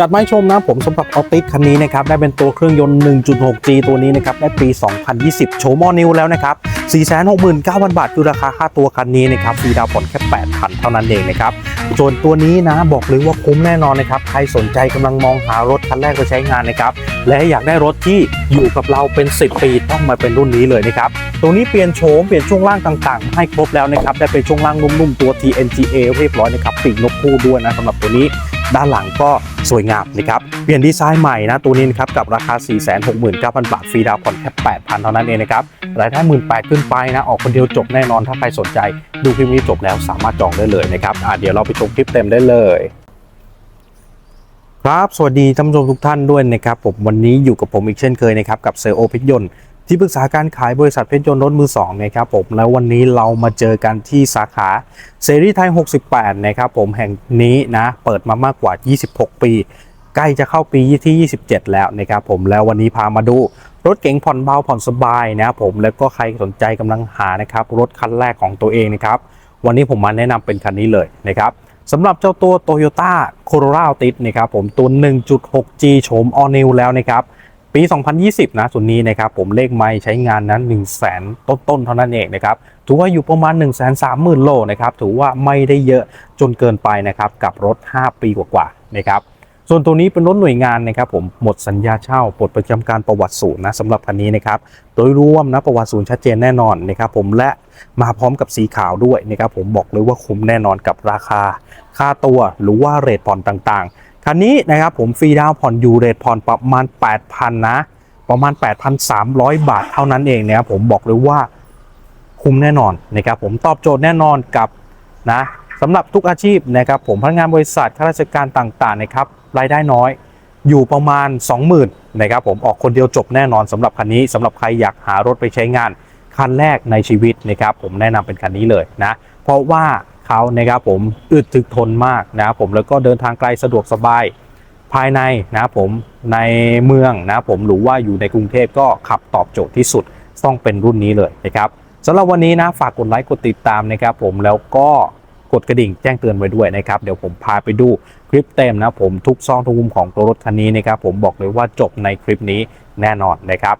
จัดไม้ชมนะผมสำหรับออติสคันนี้นะครับได้เป็นตัวเครื่องยนต์ 1.6G ตัวนี้นะครับได้ปี 2020 โชว์มอนิวแล้วนะครับ 469,000 บาทคือราคาค่าตัวคันนี้นะครับฟรีดาวผ่อนแค่8,000 เท่านั้นเองนะครับส่วนตัวนี้นะบอกเลยว่าคุ้มแน่นอนนะครับใครสนใจกำลังมองหารถคันแรกไปใช้งานนะครับและอยากได้รถที่อยู่กับเราเป็น 10 ปีต้องมาเป็นรุ่นนี้เลยนะครับตัวนี้เปลี่ยนโฉมเปลี่ยนช่วงล่างต่างๆ ให้ครบแล้วนะครับได้เป็นช่วงล่างนุ่มๆตัว TNGA เรียบร้อยนะครับปีกนกคู่ด้วยนะสำหรับตัวนี้ ด้านหลังก็สวยงามนะครับเปลี่ยนดีไซน์ใหม่นะตัวนี้นะครับกับราคา 469,000 บาทฟรีดาวน์ผ่อนแค่ 8,000 เท่านั้นเองนะครับรายได้18,000ขึ้นไปนะออกคนเดียวจบแน่นอนถ้าใครสนใจ ดูคลิปนี้จบแล้วสามารถจองได้เลยนะครับอะเดี๋ยวเราไปชมคลิปเต็มได้เลยครับ สวัสดีท่านผู้ชมทุกท่านด้วยนะครับผมวันนี้อยู่กับผมอีกเช่นเคยนะครับกับเซลโอพชรยนต์ ที่ปรึกษาการขายบริษัทเพชรยนต์รถมือ2นะครับผมแล้ววันนี้เรามาเจอกันที่สาขาเซรีไทย 68 นะครับผมแห่งนี้นะเปิดมามากกว่า 26 ปี ใกล้จะเข้าปีที่ 27 แล้วนะครับผมแล้ววันนี้พามาดูรถเก๋งผ่อนเบาผ่อนสบายนะครับผมแล้วก็ใครสนใจกำลังหานะครับรถคันแรกของตัวเองนะครับวันนี้ผมมาแนะนำเป็นคันนี้เลยนะครับสำหรับเจ้าตัว Toyota Corolla Altis นะครับผมตัว 1.6G โฉม All New แล้วนะครับ ปี 2020 นะส่วนนี้นะครับผมเลขไม้ใช้งานนั้น 1 0 0 0 0แสนต้นๆเท่านั้นเองนะครับถือว่าอยู่ประมาณ 1 3 0 0 0 0โลนะครับถือว่าไม่ได้เยอะจนเกินไปนะครับกับรถ 5 ปีกว่าๆนะครับส่วนตัวนี้เป็นรถหน่วยงานนะครับผมหมดสัญญาเช่าปลดประจำการประวัติศูนย์นะสำหรับคันนี้นะครับโดยรวมนะประวัติศูนย์ชัดเจนแน่นอนนะครับผมและมาพร้อมกับสีขาวด้วยนะครับผมบอกเลยว่าคุ้มแน่นอนกับราคา ค่าตัวหรือว่าเรทผ่อนต่างๆ คันนี้นะครับผมฟรีดาวผ่อนอยู่เรทผ่อนประมาณ 8,000 นะ ประมาณ 8,300 บาทเท่านั้นเองนะครับผมบอกเลยว่าคุ้มแน่นอนนะครับผมตอบโจทย์แน่นอนกับนะสำหรับทุกอาชีพนะครับผมพนักงานบริษัทข้าราชการต่างๆนะครับรายได้น้อยอยู่ประมาณ 20,000นะครับผมออกคนเดียวจบแน่นอนสำหรับคันนี้สำหรับใครอยากหารถไปใช้งานคันแรกในชีวิตนะครับผมแนะนำเป็นคันนี้เลยนะเพราะว่า เขานะครับผมอึดถึกทนมากนะครับผมแล้วก็เดินทางไกลสะดวกสบายภายในนะครับผมในเมืองนะครับผมหรือว่าอยู่ในกรุงเทพก็ขับตอบโจทย์ที่สุดต้องเป็นรุ่นนี้เลยนะครับสำหรับวันนี้นะฝากกดไลค์กดติดตามนะครับผมแล้วก็กดกระดิ่งแจ้งเตือนไว้ด้วยนะครับ เดี๋ยวผมพาไปดูคลิปเต็มนะผมทุกซองทุกมุมของตัวรถคันนี้นะครับผมบอกเลยว่าจบในคลิปนี้แน่นอนนะครับ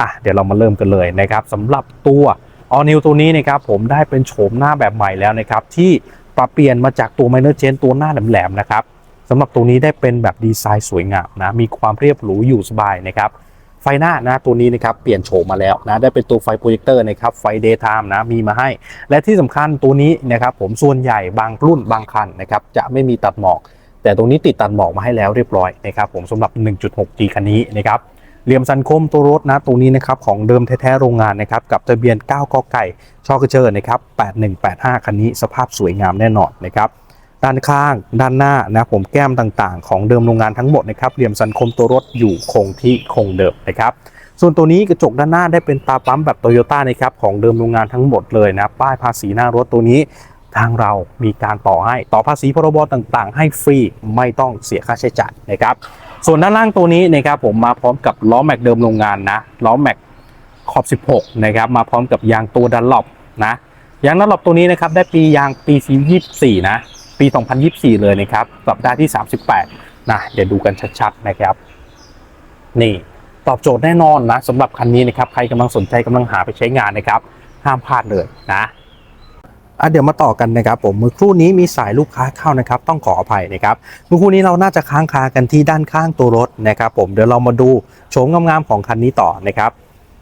อะเดี๋ยวเรามาเริ่มกันเลยนะครับสำหรับตัว ออนิวตัวนี้นะครับผมได้เป็นโฉมหน้าแบบใหม่แล้วนะครับที่ปรับเปลี่ยนมาจากตัว Minor Change ตัวหน้าแหลมๆนะครับสำหรับตัวนี้ได้เป็นแบบดีไซน์สวยงามนะมีความเรียบหรูอยู่สบายนะครับไฟหน้านะตัวนี้นะครับเปลี่ยนโฉมมาแล้วนะได้เป็นตัวไฟโปรเจคเตอร์นะครับไฟ daytime นะมีมาให้ และที่สำคัญตัวนี้นะครับผมส่วนใหญ่บางรุ่นบางคันนะครับจะไม่มีตัดหมอก แต่ตรงนี้ติดตัดหมอกมาให้แล้วเรียบร้อยนะครับผมสำหรับ 1.6G คันนี้นะครับ เหลี่ยมสันคมตัวรถนะตรงนี้นะครับของเดิมแท้ๆโรงงานนะครับกับทะเบียน 9กกไก่ชอกระเชอร์นะครับ8185 คันนี้สภาพสวยงามแน่นอนนะครับด้านข้างด้านหน้านะผมแก้มต่างๆ ของเดิมโรงงานทั้งหมดนะครับเหลี่ยมสันคมตัวรถอยู่คงที่คงเดิมนะครับส่วนตัวนี้กระจกด้านหน้าได้เป็นตาปั๊มแบบโตโยต้านะครับของเดิมโรงงานทั้งหมดเลยนะป้ายภาษีหน้ารถตัวนี้ทางเรามีการต่อให้ต่อภาษีพรบต่างๆ ให้ฟรีไม่ต้องเสียค่าใช้จ่ายนะครับ ส่วนด้านล่างตัวนี้นะครับผมมาพร้อมกับล้อแม็กเดิมโรงงานนะล้อแม็กขอบ 16 นะครับมาพร้อมกับยางตัวดันหลบนะยางดันหลบตัวนี้นะครับได้ปียางปี24 นะ ปี 2024 เลยนะครับสัปดาห์ที่ 38 นะเดี๋ยวดูกันชัดๆนะครับ นี่ตอบโจทย์แน่นอนนะสำหรับคันนี้นะครับใครกำลังสนใจกำลังหาไปใช้งานนะครับ ห้ามพลาดเลยนะ อะเดี๋ยวมาต่อกันนะครับผมเมื่อครู่นี้มีสายลูกค้าเข้านะครับ ต้องขออภัยนะครับเมื่อครู่นี้เราน่าจะค้างคากันที่ด้านข้างตัวรถนะครับผมเดี๋ยวเรามาดูโฉมงามๆของคันนี้ต่อนะครับ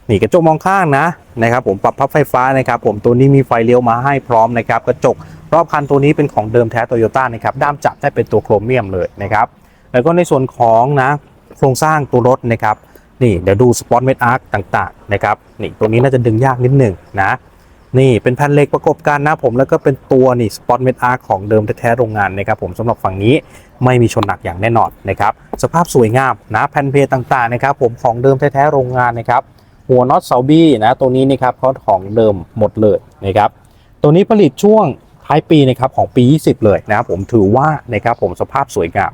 นี่กระจกมองข้างนะนะครับผมปรับพับไฟฟ้านะครับผมตัวนี้มีไฟเลี้ยวมาให้พร้อมนะครับกระจกรอบคันตัวนี้เป็นของเดิมแท้โตโยต้านะครับด้ามจับได้เป็นตัวโครเมียมเลยนะครับแล้วก็ในส่วนของนะโครงสร้างตัวรถนะครับนี่เดี๋ยวดูสปอตเมดอาร์คต่างๆนะครับนี่ตัวนี้น่าจะดึงยากนิดหนึ่งนะ นี่เป็นแผ่นเหล็กประกบกันนะผมแล้วก็เป็นตัวนี่สปอตเม a อาร์ของเดิมแท้ๆโรงงานนะครับผมสำหรับฝั่งนี้ไม่มีชนหนักอย่างแน่นอนนะครับสภาพสวยงามนะแผ่นเพจต่างๆนะครับผมของเดิมแท้ๆโรงงานนะครับหัวน็อตเสาบี้นะตัวนี้นะครับเขาของเดิมหมดเลยนะครับตัวนี้ผลิตช่วงท้ายปีนะครับของปี 20 เลยนะครับผมถือว่านะครับผมสภาพสวยงาม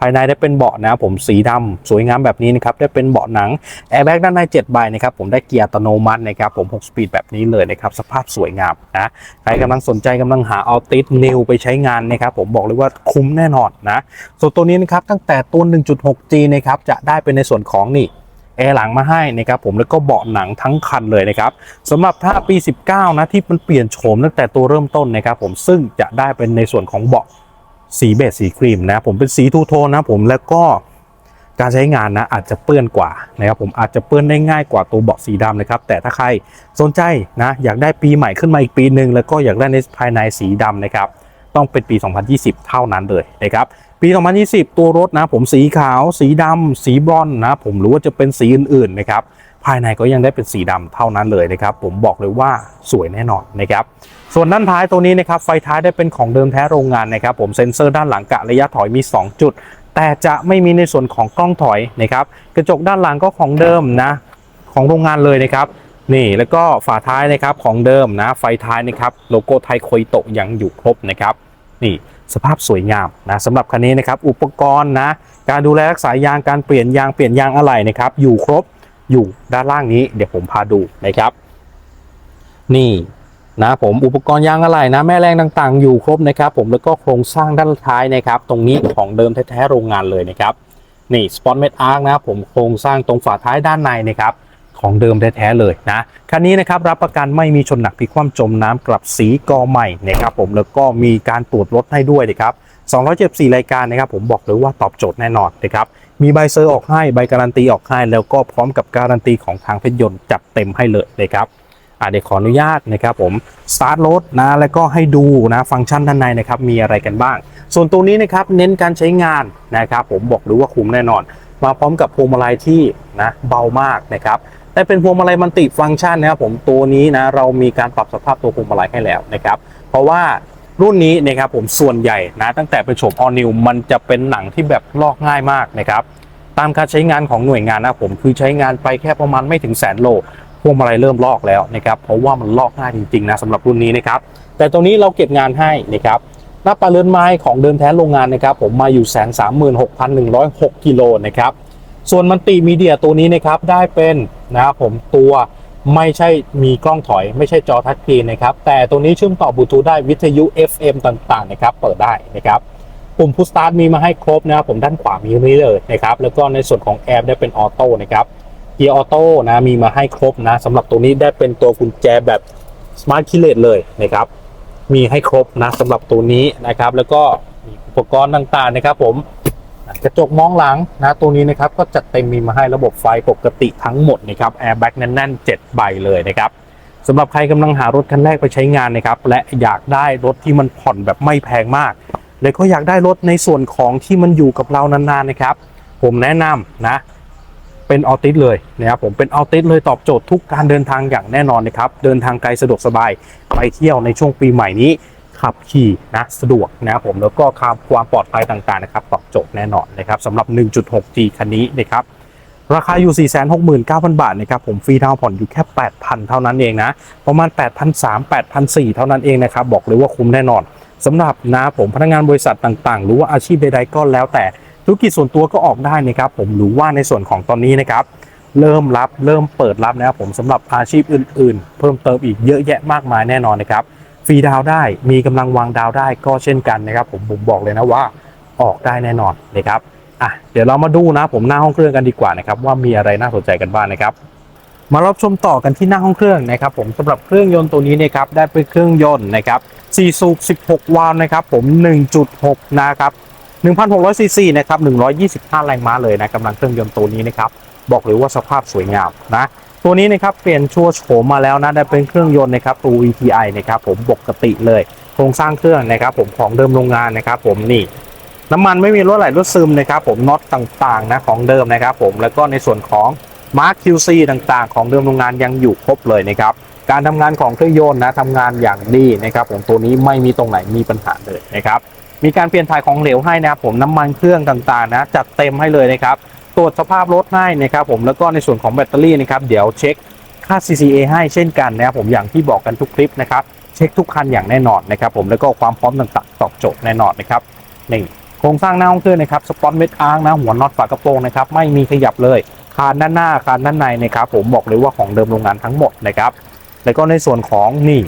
ภายในได้เป็นเบาะนะผมสีดำสวยงามแบบนี้นะครับได้เป็นเบาะหนังแอร์แบ็กด้านใน7ใบนะครับผมได้เกียร์อัตโนมัตินะครับผม6สปีดแบบนี้เลยนะครับสภาพสวยงามนะใครกำลังสนใจกำลังหาเอาติสนิวไปใช้งานนะครับผมบอกเลยว่าคุ้มแน่นอนนะส่วนตัวนี้นะครับตั้งแต่ตัว 1.6G นะครับจะได้เป็นในส่วนของนี่แอร์หลังมาให้นะครับผมแล้วก็เบาะหนังทั้งคันเลยนะครับสำหรับถ้าปี 19 นะที่มันเปลี่ยนโฉมตั้งแต่ตัวเริ่มต้นนะครับผมซึ่งจะได้เป็นในส่วนของเบาะ สีเบจสีครีมนะผมเป็นสีทูโทนนะผมแล้วก็การใช้งานนะอาจจะเปื้อนกว่านะครับผมอาจจะเปื้อนได้ง่ายกว่าตัวเบาะสีดำนะครับแต่ถ้าใครสนใจนะอยากได้ปีใหม่ขึ้นมาอีกปีหนึ่งแล้วก็อยากได้ในภายในสีดำนะครับต้องเป็นปี 2020 เท่านั้นเลยนะครับปี 2020 ตัวรถนะผมสีขาวสีดำสีบรอนนะผมหรือว่าจะเป็นสีอื่นๆนะครับภายในก็ยังได้เป็นสีดำเท่านั้นเลยนะครับผมบอกเลยว่าสวยแน่นอนนะครับ ส่วนด้านท้ายตัวนี้นะครับไฟท้ายได้เป็นของเดิมแท้โรงงานนะครับผมเซ็นเซอร์ด้านหลังกะระยะถอยมี 2 จุด แต่จะไม่มีในส่วนของกล้องถอยนะครับกระจกด้านหลังก็ของเดิมนะของโรงงานเลยนะครับนี่แล้วก็ฝาท้ายนะครับของเดิมนะไฟท้ายนะครับโลโก้ไทยโคยโตะยังอยู่ครบนะครับนี่สภาพสวยงามนะสำหรับคันนี้นะครับอุปกรณ์นะการดูแลรักษายางการเปลี่ยนยางเปลี่ยนยางอะไหล่นะครับอยู่ครบอยู่ด้านล่างนี้เดี๋ยวผมพาดูนะครับ นี่ นะผมอุปกรณ์ยางอะไหล่นะแม่แรงต่างๆ อยู่ครบนะครับผมแล้วก็โครงสร้างด้านท้ายนะครับ ตรงนี้ของเดิมแท้ๆโรงงานเลยนะครับนี่สปอตเมดอาร์นะผมโครงสร้างตรงฝาท้ายด้านในนะครับของเดิมแท้ๆเลยนะคันนี้นะครับรับประกันไม่มีชนหนักพลิกคว่ำจมน้ำกลับสีกอใหม่นะครับผมแล้วก็มีการตรวจรถให้ด้วยนะครับ274 รายการนะครับผมบอกเลยว่าตอบโจทย์แน่นอนนะครับมีใบเซอร์ออกให้ใบการันตีออกให้แล้วก็พร้อมกับการันตีของทางเพชรยนต์จัดเต็มให้เลยนะครับ อะเดี๋ยวขออนุญาตนะครับผมสตาร์ทรถนะแล้วก็ให้ดูนะฟังก์ชันด้านในนะครับมีอะไรกันบ้าง ส่วนตัวนี้นะครับเน้นการใช้งานนะครับผมบอกเลยว่าคุ้มแน่นอน มาพร้อมกับพวงมาลัยที่นะเบามากนะครับแต่เป็นพวงมาลัยมัลติฟังก์ชันนะครับผมตัวนี้นะเรามีการปรับสภาพตัวพวงมาลัยให้แล้วนะครับเพราะว่ารุ่นนี้นะครับผมส่วนใหญ่นะตั้งแต่เป็นโฉมออนิวมันจะเป็นหนังที่แบบลอกง่ายมากนะครับตามการใช้งานของหน่วยงานนะผมคือใช้งานไปแค่ประมาณไม่ถึงแสนโล พวงมาลัยเริ่มลอกแล้วนะครับเพราะว่ามันลอกง่ายจริงๆนะสำหรับรุ่นนี้นะครับแต่ตรงนี้เราเก็บงานให้นะครับหน้าปลาเรือนไม้ของเดิมแท้โรงงานนะครับผมมาอยู่แสนสามหมื่นหกพันหนึ่งร้อยหกกิโลนะครับส่วนมันติมีเดียตัวนี้นะครับได้เป็นนะครับผมตัวไม่ใช่มีกล้องถอย ไม่ใช่จอทัชสกรีนนะครับแต่ตัวนี้เชื่อมต่อบลูทูธได้วิทยุ FM ต่างๆนะครับเปิดได้นะครับปุ่มพุ s สตาร์ทมีมาให้ครบนะครับผมด้านขวามีนี้เลยนะครับแล้วก็ในส่วนของแอร์ได้เป็นออโต้นะครับ กียร์ออโต้นะมีมาให้ครบนะสำหรับตัวนี้ได้เป็นตัวกุญแจแบบสมาร์ทคีย์เลสเลยนะครับ มีให้ครบนะสำหรับตัวนี้นะครับ แล้วก็มีอุปกรณ์ต่างๆนะครับ ผมกระจกมองหลังนะตัวนี้นะครับก็จัดเต็มมีมาให้ระบบไฟปกติทั้งหมดนะครับแอร์แบ็กแน่นๆ7ใบเลยนะครับสำหรับใครกำลังหารถคันแรกไปใช้งานนะครับ และอยากได้รถที่มันผ่อนแบบไม่แพงมาก และก็อยากได้รถในส่วนของที่มันอยู่กับเรานานๆนะครับ ผมแนะนำนะ เป็นออติสเลยนะครับผมเป็นออติสเลยตอบโจทย์ทุกการเดินทางอย่างแน่นอนนะครับเดินทางไกลสะดวกสบายไปเที่ยวในช่วงปีใหม่นี้ขับขี่นะสะดวกนะครับผมแล้วก็ความความปลอดภัยต่างๆนะครับตอบโจทย์แน่นอนนะครับสำหรับ 1.6G คันนี้นะครับราคาอยู่ 469,000 บาทนะครับผมฟรีดาวน์ผ่อนอยู่แค่ 8,000 เท่านั้นเองนะประมาณ 8,300 8,400 เท่านั้นเองนะครับบอกเลยว่าคุ้มแน่นอนสำหรับนะผมพนักงานบริษัทต่างๆ หรือว่าอาชีพใดๆก็แล้วแต่ ธุรกิจส่วนตัวก็ออกได้นะครับผมหรือว่าในส่วนของตอนนี้นะครับเริ่มรับเริ่มเปิดรับนะครับผมสำหรับอาชีพอื่น ๆ เพิ่มเติมอีกเยอะแยะมากมายแน่นอนนะครับฟรีดาวได้มีกำลังวางดาวได้ก็เช่นกันนะครับ ผมผมบอกเลยนะว่าออกได้แน่นอนนะครับอะเดี๋ยวเรามาดูนะผมหน้าห้องเครื่องกันดีกว่านะครับว่ามีอะไรน่าสนใจกันบ้างนะครับ มารับชมต่อกันที่หน้าห้องเครื่องนะครับ ผมสำหรับเครื่องยนต์ตัวนี้นะครับได้เป็นเครื่องยนต์นะครับ4สูบ16 วาล์วนะครับ ผม 1.6 นะครับ 1,600ซีซีนะครับ125 แรงม้าเลยนะกำลังเครื่องยนต์ตัวนี้นะครับบอกเลยว่าสภาพสวยงามนะตัวนี้นะครับเปลี่ยนชัวโฉมมาแล้วนะได้เป็นเครื่องยนต์นะครับตัว VTI นะครับผมปกติเลยโครงสร้างเครื่องนะครับผมของเดิมโรงงานนะครับผมนี่น้ำมันไม่มีรั่วไหลรั่วซึมนะครับผมน็อตต่างๆนะของเดิมนะครับผมแล้วก็ในส่วนของมาร์ค QC ต่างๆ ของเดิมโรงงานยังอยู่ครบเลยนะครับการทำงานของเครื่องยนต์นะทำงานอย่างดีนะครับผมตัวนี้ไม่มีตรงไหนมีปัญหาเลยนะครับ มีการเปลี่ยนถ่ายของเหลวให้นะครับผมน้ำมันเครื่องต่างๆนะจัดเต็มให้เลยนะครับตรวจสภาพรถให้นะครับผมแล้วก็ในส่วนของแบตเตอรี่นะครับเดี๋ยวเช็คค่า CCA ให้เช่นกันนะครับผมอย่างที่บอกกันทุกคลิปนะครับเช็คทุกคันอย่างแน่นอนนะครับผมแล้วก็ความพร้อมต่างๆตอบโจทย์แน่นอนนะครับนี่โครงสร้างหน้าห้องเครื่องนะครับสปอนเม็ดอาร์นะหัวน็อตฝากระโปรงนะครับไม่มีขยับเลยคานด้านหน้าคานด้านในนะครับผมบอกเลยว่าของเดิมโรงงานทั้งหมดนะครับแล้วก็ในส่วนของนี่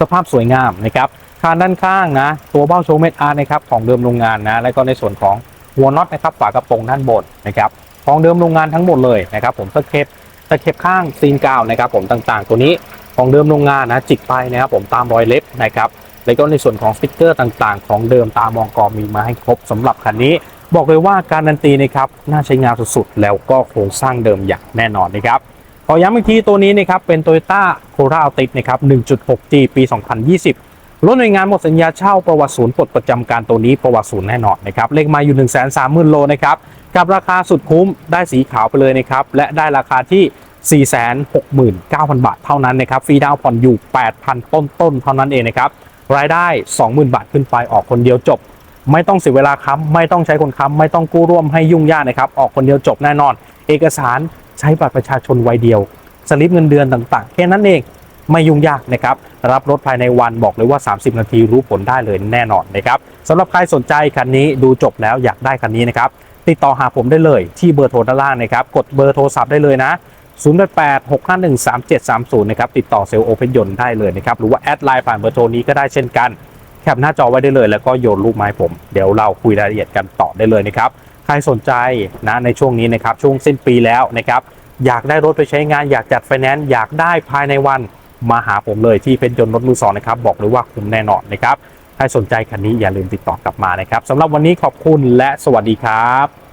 สภาพสวยงามนะครับ คานด้านข้างนะ ตัวเบ้าโชว์เม็ดอาร์นะครับของเดิมโรงงานนะ แล้วก็ในส่วนของหัวน็อตนะครับฝากระโปรงด้านบนนะครับของเดิมโรงงานทั้งหมดเลยนะครับผมตะเข็บตะเข็บข้างซีนกาวนะครับผมต่างๆ ตัวนี้ของเดิมโรงงานนะจิกไปนะครับผมตามรอยเล็บนะครับแล้วก็ในส่วนของสติกเกอร์ต่างๆ ของเดิมตามองกอมีมาให้ครบสำหรับคันนี้ บอกเลยว่าการันตีนะครับน่าใช้งานสุดๆ แล้วก็โครงสร้างเดิมอย่างแน่นอนนะครับขอย้ำอีกทีตัวนี้นะครับเป็น Toyota Corolla Altis นะครับ 1.6G ปี 2020 รถหน่วยงานหมดสัญญาเช่าประวัติศูนย์ปลดประจำการตัวนี้ประวัติศูนย์แน่นอนนะครับเลขมาอยู่ 1 3 0 0 0 0 โลนะครับกับราคาสุดคุ้มได้สีขาวไปเลยนะครับและได้ราคาที่ 469,000 บาทเท่านั้นนะครับฟรีดาวน์ผ่อนอยู่ 8,000 ต้นๆเท่านั้นเองนะครับรายได้ 20,000 บาทขึ้นไปออกคนเดียวจบ ไม่ต้องเสียเวลาค้ำไม่ต้องใช้คนค้ำไม่ต้องกู้ร่วมให้ยุ่งยากนะครับออกคนเดียวจบแน่นอน เอกสารใช้บัตรประชาชนวัยเดียว สลิปเงินเดือนต่างๆ แค่นั้นเอง ไม่ยุ่งยากนะครับรับรถภายในวันบอกเลยว่า 30 นาทีรู้ผลได้เลยแน่นอนนะครับสำหรับใครสนใจคันนี้ดูจบแล้วอยากได้คันนี้นะครับติดต่อหาผมได้เลยที่เบอร์โทรด้านล่างนะครับกดเบอร์โทรศัพท์ได้เลยนะ0 8 6 5 1 3 7 3 0นะครับติดต่อเซลล์โอเพนยนต์ได้เลยนะครับหรือว่าแอดไลน์ผ่านเบอร์โทรนี้ก็ได้เช่นกันแคปหน้าจอไว้ได้เลยแล้วก็โยนรูปมาให้ผม เดี๋ยวเราคุยรายละเอียดกันต่อได้เลยนะครับใครสนใจนะในช่วงนี้นะครับช่วงสิ้นปีแล้วนะครับอยากได้รถไปใช้งานอยากจัดไฟแนนซ์อยากได้ภายในวัน มาหาผมเลยที่เพนยนต์รถมือสองนะครับบอกเลยว่าคุ้มแน่นอนนะครับถ้าสนใจคันนี้อย่าลืมติดต่อกลับมานะครับสำหรับวันนี้ขอบคุณและสวัสดีครับ